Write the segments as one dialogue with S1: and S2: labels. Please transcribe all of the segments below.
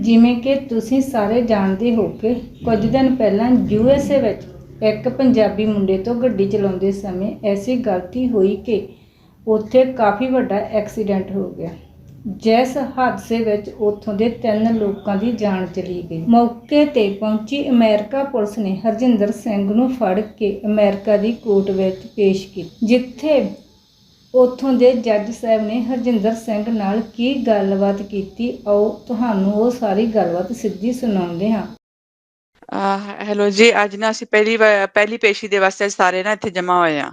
S1: ਜਿਵੇਂ ਕਿ ਤੁਸੀਂ ਸਾਰੇ ਜਾਣਦੇ ਹੋ ਕਿ ਕੁਝ ਦਿਨ ਪਹਿਲਾਂ ਯੂ ਐੱਸ ਏ ਵਿੱਚ ਇੱਕ ਪੰਜਾਬੀ ਮੁੰਡੇ ਤੋਂ ਗੱਡੀ ਚਲਾਉਂਦੇ ਸਮੇਂ ਐਸੀ ਗਲਤੀ ਹੋਈ ਕਿ ਉੱਥੇ ਕਾਫੀ ਵੱਡਾ ਐਕਸੀਡੈਂਟ ਹੋ ਗਿਆ। ਜਿਸ ਹਾਦਸੇ ਵਿੱਚ ਉੱਥੋਂ ਦੇ ਤਿੰਨ ਲੋਕਾਂ ਦੀ ਜਾਨ ਚਲੀ ਗਈ। ਮੌਕੇ ਤੇ ਪਹੁੰਚੀ ਅਮਰੀਕਾ ਪੁਲਿਸ ਨੇ ਹਰਜਿੰਦਰ ਸਿੰਘ ਨੂੰ ਫੜ ਕੇ ਅਮਰੀਕਾ ਦੀ ਕੋਰਟ ਵਿੱਚ ਪੇਸ਼ ਕੀਤਾ, ਜਿੱਥੇ ਉਥੋਂ ਦੇ ਜੱਜ ਸਾਹਿਬ ਨੇ ਹਰਜਿੰਦਰ ਸਿੰਘ ਨਾਲ ਕੀ ਗੱਲਬਾਤ ਕੀਤੀ? ਆਓ ਤੁਹਾਨੂੰ ਉਹ ਸਾਰੀ ਗੱਲਬਾਤ ਸਿੱਧੀ ਸੁਣਾਉਂਦੇ ਹਾਂ।
S2: ਹੈਲੋ ਜੀ, ਅੱਜ ਨਾ ਅਸੀਂ ਪਹਿਲੀ ਪਹਿਲੀ ਪੇਸ਼ੀ ਦੇ ਵਾਸਤੇ ਸਾਰੇ ਨਾ ਇੱਥੇ ਜਮਾ ਹੋਏ ਆ।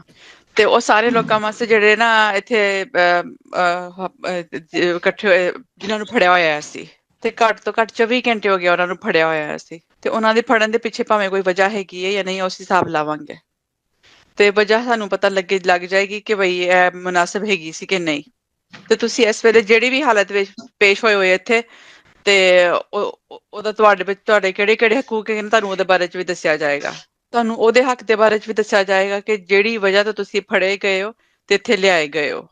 S2: ਤੇ ਉਹ ਸਾਰੇ ਲੋਕਾਂ ਵਾਸਤੇ ਜਿਹੜੇ ਨਾ ਇੱਥੇ ਇਕੱਠੇ ਹੋਏ, ਜਿਨ੍ਹਾਂ ਨੂੰ ਫੜਿਆ ਹੋਇਆ ਸੀ। ਤੇ ਘੱਟ ਤੋਂ ਘੱਟ 24 ਘੰਟੇ ਹੋ ਗਏ ਉਹਨਾਂ ਨੂੰ ਫੜਿਆ ਹੋਇਆ ਸੀ। ਤੇ ਉਹਨਾਂ ਦੇ ਫੜਨ ਦੇ ਪਿੱਛੇ ਭਾਵੇਂ ਕੋਈ ਵਜ੍ਹਾ ਹੈਗੀ ਹੈ ਜਾਂ ਨਹੀਂ, ਉਸ ਹਿਸਾਬ ਲਾਵਾਂਗੇ। ਤੇ ਵਜ੍ਹਾ ਸਾਨੂੰ ਪਤਾ ਲੱਗੇ, ਲੱਗ ਜਾਏਗੀ ਕਿ ਭਈ ਇਹ ਮੁਨਾਸਬ ਹੈਗੀ ਸੀ ਕਿ ਨਹੀਂ। ਤੇ ਤੁਸੀਂ ਇਸ ਵੇਲੇ ਜਿਹੜੀ ਵੀ ਹਾਲਤ ਵਿੱਚ ਪੇਸ਼ ਹੋਏ ਹੋਏ ਇੱਥੇ, ਤੇ ਉਹਦਾ ਤੁਹਾਡੇ ਵਿੱਚ, ਤੁਹਾਡੇ ਕਿਹੜੇ ਕਿਹੜੇ ਹਕੂਕ ਹਨ ਤੁਹਾਨੂੰ ਉਹਦੇ ਬਾਰੇ ਚ ਵੀ ਦੱਸਿਆ ਜਾਏਗਾ। ਤੁਹਾਨੂੰ ਉਹਦੇ ਹੱਕ ਦੇ ਬਾਰੇ ਚ ਵੀ ਦੱਸਿਆ ਜਾਏਗਾ ਕਿ ਜਿਹੜੀ ਵਜ੍ਹਾ ਤੋਂ ਤੁਸੀਂ ਫੜੇ ਗਏ ਹੋ ਤੇ ਇੱਥੇ ਲਿਆਏ ਗਏ ਹੋ।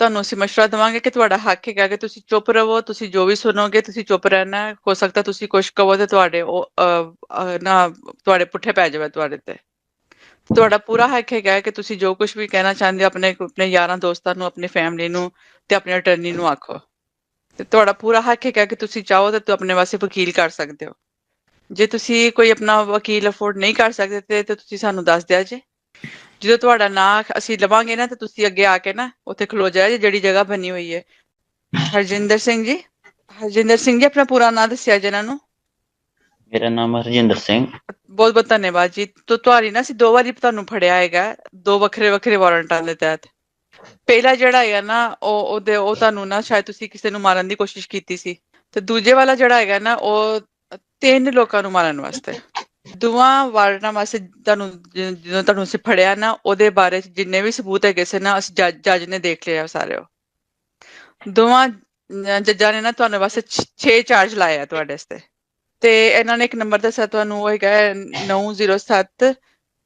S2: ਤੁਹਾਨੂੰ ਅਸੀਂ ਮਸ਼ਵਰਾ ਦੇਵਾਂਗੇ ਕਿ ਤੁਹਾਡਾ ਹੱਕ ਹੈਗਾ ਕਿ ਤੁਸੀਂ ਚੁੱਪ ਰਹੋ, ਤੁਸੀਂ ਜੋ ਵੀ ਸੁਣੋਗੇ, ਤੁਸੀਂ ਚੁੱਪ ਰਹਿਣਾ ਹੋ। ਸਕਦਾ ਤੁਸੀਂ ਕੁਝ ਕਹੋ ਤੇ ਤੁਹਾਡੇ ਉਹ ਨਾ, ਤੁਹਾਡੇ ਪੁੱਠੇ ਪੈ ਜਾਵੇ, ਤੁਹਾਡੇ ਤੇ। ਤੁਹਾਡਾ ਪੂਰਾ ਹੱਕ ਹੈਗਾ ਕਿ ਤੁਸੀਂ ਜੋ ਕੁਝ ਵੀ ਕਹਿਣਾ ਚਾਹੁੰਦੇ ਹੋ, ਆਪਣੇ ਆਪਣੇ ਯਾਰਾਂ ਦੋਸਤਾਂ ਨੂੰ, ਆਪਣੀ ਫੈਮਿਲੀ ਨੂੰ ਤੇ ਆਪਣੇ ਅਟਰਨੀ ਨੂੰ ਆਖੋ। ਤੇ ਤੁਹਾਡਾ ਪੂਰਾ ਹੱਕ ਹੈਗਾ ਕਿ ਤੁਸੀਂ ਚਾਹੋ ਤਾਂ ਤੁਸੀਂ ਆਪਣੇ ਵਾਸਤੇ ਵਕੀਲ ਕਰ ਸਕਦੇ ਹੋ। ਜੇ ਤੁਸੀਂ ਕੋਈ ਆਪਣਾ ਵਕੀਲ ਅਫੋਰਡ ਨਹੀਂ ਕਰ ਸਕਦੇ ਤੇ ਤੇ ਤੁਸੀਂ ਸਾਨੂੰ ਦੱਸ ਦਿਆ ਜੇ। ਜਦੋਂ ਤੁਹਾਡਾ ਨਾਂ ਅਸੀਂ ਲਵਾਂਗੇ ਨਾ ਤੇ ਤੁਸੀਂ ਅੱਗੇ ਆ ਕੇ ਨਾ ਉੱਥੇ ਖਲੋ ਜਾਇਆ ਜਿਹੜੀ ਜਗ੍ਹਾ ਬਣੀ ਹੋਈ ਹੈ। ਹਰਜਿੰਦਰ ਸਿੰਘ ਜੀ, ਹਰਜਿੰਦਰ ਸਿੰਘ ਜੀ, ਆਪਣਾ ਪੂਰਾ ਨਾਂ ਦੱਸਿਆ ਜੇ ਇਹਨਾਂ ਨੂੰ।
S3: ਮੇਰਾ ਨਾਮ ਹਰਜਿੰਦਰ ਸਿੰਘ।
S2: ਬਹੁਤ ਬਹੁਤ ਧੰਨਵਾਦ ਜੀ। ਤੋ ਤੁਹਾਡੀ ਨਾ ਅਸੀਂ ਦੋ ਵਾਰੀ ਤੁਹਾਨੂੰ ਫੜਿਆ ਹੈਗਾ, ਦੋ ਵੱਖਰੇ ਵੱਖਰੇ ਵਾਰੰਟਾਂ ਦੇ ਤਹਿਤ। ਪਹਿਲਾ ਜਿਹੜਾ ਹੈਗਾ ਨਾ, ਉਹ ਉਹਦੇ ਉਹ ਤੁਹਾਨੂੰ ਨਾ ਸ਼ਾਇਦ ਤੁਸੀਂ ਕਿਸੇ ਨੂੰ ਮਾਰਨ ਦੀ ਕੋਸ਼ਿਸ਼ ਕੀਤੀ ਸੀ। ਤੇ ਦੂਜੇ ਵਾਲਾ ਜਿਹੜਾ ਹੈਗਾ ਨਾ, ਉਹ ਤਿੰਨ ਲੋਕਾਂ ਨੂੰ ਮਾਰਨ ਵਾਸਤੇ। ਦੋਵਾਂ ਵਾਰੰਟਾਂ ਵਾਸਤੇ ਤੁਹਾਨੂੰ ਜਦੋਂ ਤੁਹਾਨੂੰ ਅਸੀਂ ਫੜਿਆ ਨਾ, ਉਹਦੇ ਬਾਰੇ ਜਿੰਨੇ ਵੀ ਸਬੂਤ ਹੈਗੇ ਸੀ ਨਾ, ਅਸੀਂ ਜੱਜ ਨੇ ਦੇਖ ਲਿਆ ਸਾਰੇ ਉਹ। ਦੋਵਾਂ ਜ- ਜੱਜਾਂ ਨੇ ਨਾ ਤੁਹਾਨੂੰ ਵਾਸਤੇ 6 ਚਾਰਜ ਲਾਏ ਤੁਹਾਡੇ ਵਾਸਤੇ। ਤੇ ਇਹਨਾਂ ਨੇ ਇੱਕ ਨੰਬਰ ਦੱਸਿਆ ਤੁਹਾਨੂੰ, ਉਹ ਹੈਗਾ 907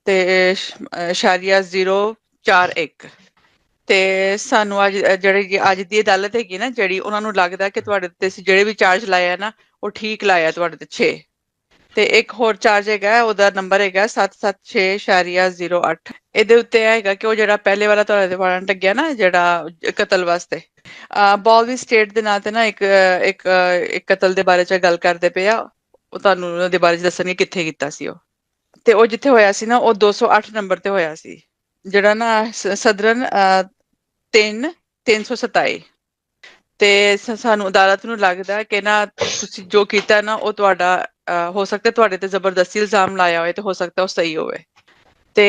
S2: ਤੇ ਸ਼- 041 ਤੇ ਸਾਨੂੰ ਅੱਜ ਜਿਹੜੀ ਅੱਜ ਦੀ ਅਦਾਲਤ ਹੈਗੀ ਨਾ, ਜਿਹੜੀ ਉਹਨਾਂ ਨੂੰ ਲੱਗਦਾ ਕਿ ਤੁਹਾਡੇ ਤੇ ਜਿਹੜੇ ਵੀ ਚਾਰਜ ਲਾਏ ਨਾ, ਉਹ ਠੀਕ ਲਾਇਆ ਤੁਹਾਡੇ ਤੇ 6 ਤੇ ਇੱਕ ਹੋਰ ਚਾਰਜ ਹੈਗਾ, ਉਹਦਾ ਨੰਬਰ ਹੈਗਾ 776.08 ਇਹਦੇ ਉੱਤੇ ਇਹ ਹੈਗਾ ਕਿ ਉਹ ਜਿਹੜਾ ਪਹਿਲੇ ਵਾਲਾ ਤੁਹਾਡੇ ਤੇ ਵਾਰੰਟ ਲੱਗਿਆ ਨਾ, ਜਿਹੜਾ ਕਤਲ ਵਾਸਤੇ। ਬੋਲਵੀ ਸਟੇਟ ਦੇ ਨਾਂ ਤੇ ਨਾ ਇੱਕ ਇੱਕ ਇੱਕ ਕਤਲ ਦੇ ਬਾਰੇ ਚ ਗੱਲ ਕਰਦੇ ਪਏ ਆ। ਉਹ ਤੁਹਾਨੂੰ ਉਹਨਾਂ ਦੇ ਬਾਰੇ ਚ ਦੱਸਣਗੇ ਕਿੱਥੇ ਕੀਤਾ ਸੀ ਉਹ। ਤੇ ਉਹ ਜਿੱਥੇ ਹੋਇਆ ਸੀ ਨਾ, ਉਹ 208 ਨੰਬਰ ਤੇ ਹੋਇਆ ਸੀ। ਜਿਹੜਾ ਨਾ ਸਦਰਨ 3 327 ਤੇ ਸਾਨੂੰ ਅਦਾਲਤ ਨੂੰ ਲੱਗਦਾ ਕਿ ਨਾ ਤੁਸੀਂ ਜੋ ਕੀਤਾ ਨਾ, ਉਹ ਤੁਹਾਡਾ ਹੋ ਸਕਦਾ ਤੁਹਾਡੇ ਤੇ ਜ਼ਬਰਦਸਤੀ ਇਲਜ਼ਾਮ ਲਾਇਆ ਹੋਵੇ ਤੇ ਹੋ ਸਕਦਾ ਉਹ ਸਹੀ ਹੋਵੇ। ਤੇ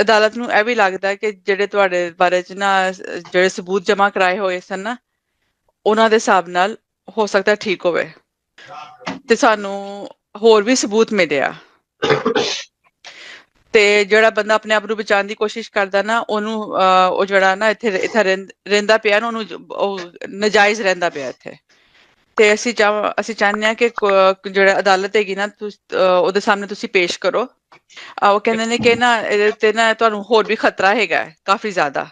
S2: ਅਦਾਲਤ ਨੂੰ ਇਹ ਵੀ ਲੱਗਦਾ ਕਿ ਜਿਹੜੇ ਤੁਹਾਡੇ ਬਾਰੇ ਚ ਨਾ, ਜਿਹੜੇ ਸਬੂਤ ਜਮ੍ਹਾਂ ਕਰਾਏ ਹੋਏ ਸਨ ਨਾ, ਉਹਨਾਂ ਦੇ ਹਿਸਾਬ ਨਾਲ ਹੋ ਸਕਦਾ ਠੀਕ ਹੋਵੇ। ਤੇ ਸਾਨੂੰ ਹੋਰ ਵੀ ਸਬੂਤ ਮਿਲਿਆ। ਤੇ ਜਿਹੜਾ ਬੰਦਾ ਆਪਣੇ ਆਪ ਨੂੰ ਬਚਾਉਣ ਦੀ ਕੋਸ਼ਿਸ਼ ਕਰਦਾ ਨਾ, ਉਹਨੂੰ ਉਹ ਜਿਹੜਾ ਨਾ ਇੱਥੇ ਇੱਥੇ ਰਹਿੰਦਾ ਪਿਆ ਨਾ, ਉਹਨੂੰ ਜ- ਨਜਾਇਜ਼ ਰਹਿੰਦਾ ਪਿਆ ਇੱਥੇ। ਤੇ ਅਸੀਂ ਚਾਹ, ਅਸੀਂ ਚਾਹੁੰਦੇ ਹਾਂ ਕਿ ਜਿਹੜਾ ਅਦਾਲਤ ਹੈਗੀ ਨਾ, ਤੁਸ- ਉਹਦੇ ਸਾਹਮਣੇ ਤੁਸੀਂ ਪੇਸ਼ ਕਰੋ। ਉਹ ਕਹਿੰਦੇ ਨੇ ਕਿ ਨਾ, ਇਹਦੇ ਤੇ ਨਾ ਤੁਹਾਨੂੰ ਹੋਰ ਵੀ ਖਤਰਾ ਹੈਗਾ ਕਾਫੀ ਜ਼ਿਆਦਾ।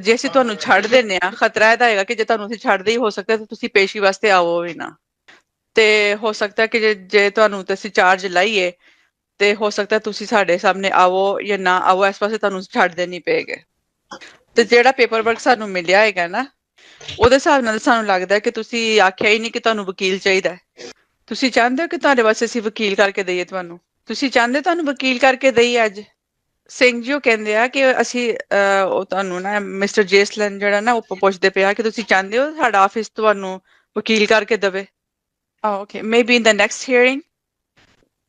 S2: ਜੇ ਅਸੀਂ ਤੁਹਾਨੂੰ ਛੱਡ ਦਿੰਨੇ ਆ ਖਤਰਾ ਇਹਦਾ ਹੈਗਾ ਕਿ ਜੇ ਤੁਹਾਨੂੰ ਅਸੀਂ ਛੱਡਦੇ ਹੀ ਹੋ ਸਕਦਾ, ਤਾਂ ਤੁਸੀਂ ਪੇਸ਼ੀ ਵਾਸਤੇ ਆਵੋ ਵੀ ਨਾ। ਤੇ ਹੋ ਸਕਦਾ ਕਿ ਜੇ ਤੁਹਾਨੂੰ ਤੇ ਅਸੀਂ ਚਾਰਜ ਲਾਈਏ, ਤੇ ਹੋ ਸਕਦਾ ਤੁਸੀਂ ਸਾਡੇ ਸਾਹਮਣੇ ਆਵੋ ਜਾਂ ਨਾ ਆਵੋ, ਇਸ ਪਾਸੇ ਤੁਹਾਨੂੰ ਛੱਡ ਦੇਣੀ ਪਏਗਾ। ਤੇ ਜਿਹੜਾ ਪੇਪਰ ਵਰਕ ਸਾਨੂੰ ਮਿਲਿਆ ਹੈਗਾ ਨਾ, ਉਹਦੇ ਹਿਸਾਬ ਨਾਲ ਸਾਨੂੰ ਲੱਗਦਾ ਕਿ ਤੁਸੀਂ ਆਖਿਆ ਹੀ ਨਹੀਂ ਕਿ ਤੁਹਾਨੂੰ ਵਕੀਲ ਚਾਹੀਦਾ ਤੁਸੀਂ ਚਾਹੁੰਦੇ ਹੋ ਕਿ ਤੁਹਾਡੇ ਵਾਸਤੇ ਅਸੀਂ ਵਕੀਲ ਕਰਕੇ ਦਈਏ ਤੁਹਾਨੂੰ? ਤੁਸੀਂ ਚਾਹੁੰਦੇ ਤੁਹਾਨੂੰ ਵਕੀਲ ਕਰਕੇ ਦਈਏ ਅੱਜ? ਸਿੰਘ ਜੀ ਉਹ ਕਹਿੰਦੇ ਆ ਕਿ ਅਸੀਂ ਉਹ ਤੁਹਾਨੂੰ ਨਾ ਮਿਸਟਰ ਜੇਸਲਨ ਜਿਹੜਾ ਨਾ ਉਹ ਪੁੱਛਦੇ ਪਿਆ ਕਿ ਤੁਸੀਂ ਚਾਹੁੰਦੇ ਹੋ ਸਾਡਾ ਆਫਿਸ ਤੁਹਾਨੂੰ ਵਕੀਲ ਕਰਕੇ ਦੇਵੇ? Okay maybe in the next hearing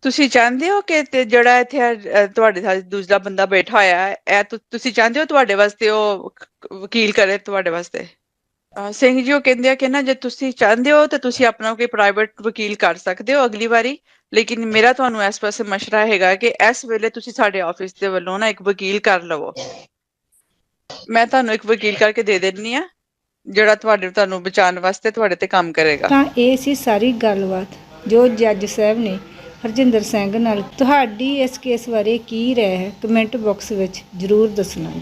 S2: ਤੁਸੀਂ ਚਾਹੁੰਦੇ ਹੋ ਕਿ ਤੇ ਜਿਹੜਾ ਇੱਥੇ ਅਹ, ਤੁਹਾਡੇ ਨਾਲ ਦੂਸਰਾ ਬੰਦਾ ਬੈਠਾ ਹੋਇਆ ਹੈ ਇਹ ਤੁ- ਤੁਸੀਂ ਚਾਹੁੰਦੇ ਹੋ ਤੁਹਾਡੇ ਵਾਸਤੇ ਉਹ ਵਕੀਲ ਕਰੇ ਤੁਹਾਡੇ ਵਾਸਤੇ? ਅਹ, ਸਿੰਘ ਜੀ ਉਹ ਕਹਿੰਦੇ ਆ ਕਿ ਨਾ ਜੇ ਤੁਸੀਂ ਚਾਹੁੰਦੇ ਹੋ ਤਾਂ ਤੁਸੀਂ ਆਪਣਾ ਕੋਈ ਪ੍ਰਾਈਵੇਟ ਵਕੀਲ ਕਰ ਸਕਦੇ ਹੋ ਅਗਲੀ ਵਾਰੀ ਲੇਕਿਨ ਮੇਰਾ ਤੁਹਾਨੂੰ ਇਸ ਪਾਸੇ ਮਸ਼ਰਾ ਹੈਗਾ ਕਿ ਇਸ ਵੇਲੇ ਤੁਸੀਂ ਸਾਡੇ ਆਫਿਸ ਦੇ ਵੱਲੋਂ ਨਾ ਇੱਕ ਵਕੀਲ ਕਰ ਲਵੋ। ਮੈਂ ਤੁਹਾਨੂੰ ਇੱਕ ਵਕੀਲ ਕਰਕੇ ਦੇ ਦੇਣੀ ਆ ਜਿਹੜਾ ਤੁਹਾਡੇ, ਤੁਹਾਨੂੰ ਬਚਾਉਣ ਵਾਸਤੇ ਤੁਹਾਡੇ ਤੇ ਕੰਮ ਕਰੇਗਾ।
S1: ਤਾਂ ਇਹ ਸੀ ਸਾਰੀ ਗੱਲਬਾਤ, ਜੋ ਜੱਜ ਸਾਹਿਬ ਨੇ ਹਰਜਿੰਦਰ ਸਿੰਘ ਨਾਲ। ਤੁਹਾਡੀ ਇਸ ਕੇਸ ਬਾਰੇ ਕੀ ਰਾਏ ਹੈ? ਕਮੈਂਟ ਬਾਕਸ ਵਿੱਚ ਜ਼ਰੂਰ ਦੱਸਣਾ ਜੀ।